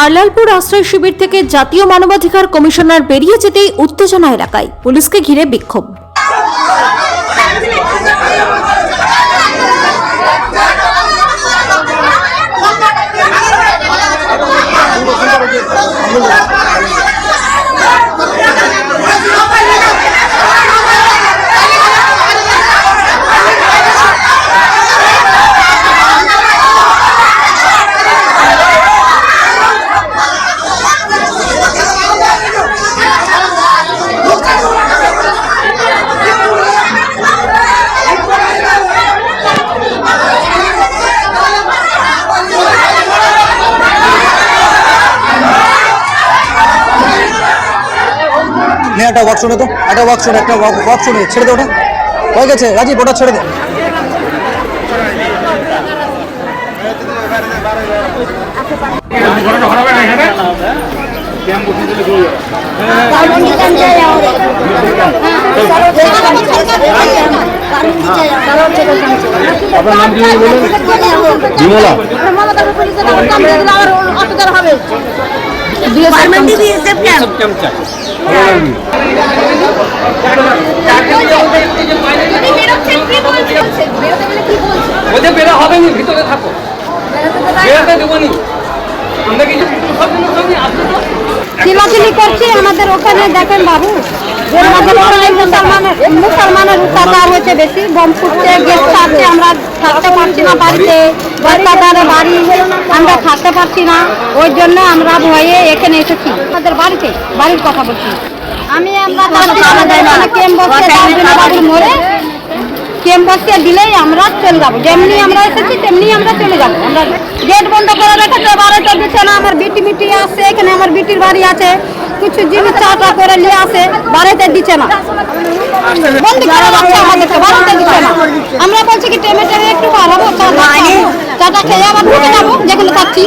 জালালপুর আশ্রয় শিবির থেকে জাতীয় মানবাধিকার কমিশনার বেরিয়ে যেতেই উত্তেজনা এলাকায়। পুলিশকে ঘিরে বিক্ষোভ। একটা ওয়াক শুনে তো একটা ওয়াক শুনে একটা ওয়াক শুনে ছেড়ে দে ওটা হয়ে গেছে রাজীব ওটা ছেড়ে দে আপনার নাম কি বলুন বিমলা ওদের বেরো হবে নি ভিতরে থাকো। বেরোতে দেবো নি। আমরা কিছু সব জন্য সঙ্গে আসবে তো। চিলাচিলি করছি আমাদের ওখানে দেখেন বাবু। আমাদের মুসলমানের মুসলমানের অত্যাচার হয়েছে বেশি, বম ফুটছে গ্যাস ছাড়ছে, আমরা থাকতে পারছি না বাড়িতে বাড়ি, আমরা পারছি না, ওই জন্য আমরা ভয়ে এখানে এসেছি। আমাদের বাড়িতে, বাড়ির কথা বলছি। আমি দিলেই আমরা চলে যাব। যেমনি আমরা এসেছি, তেমনি আমরা চলে যাব। আমরা গেট বন্ধ করে রেখেছে দিচ্ছে না আমার বিটি মিটি আছে, এখানে আমার বিটির বাড়ি আছে। কিছু জিনিস চাটা করে নিয়ে আসে বাড়িতে দিচ্ছে না। বন্ধ করে রাখছে আমাদেরকে? বাড়িতে দিচ্ছে না। আমরা বলছি কি টেমে টেমে একটু বাড়াবো চাটা চাটা খেয়ে আবার ঢুকে যাব যেখানে থাকছি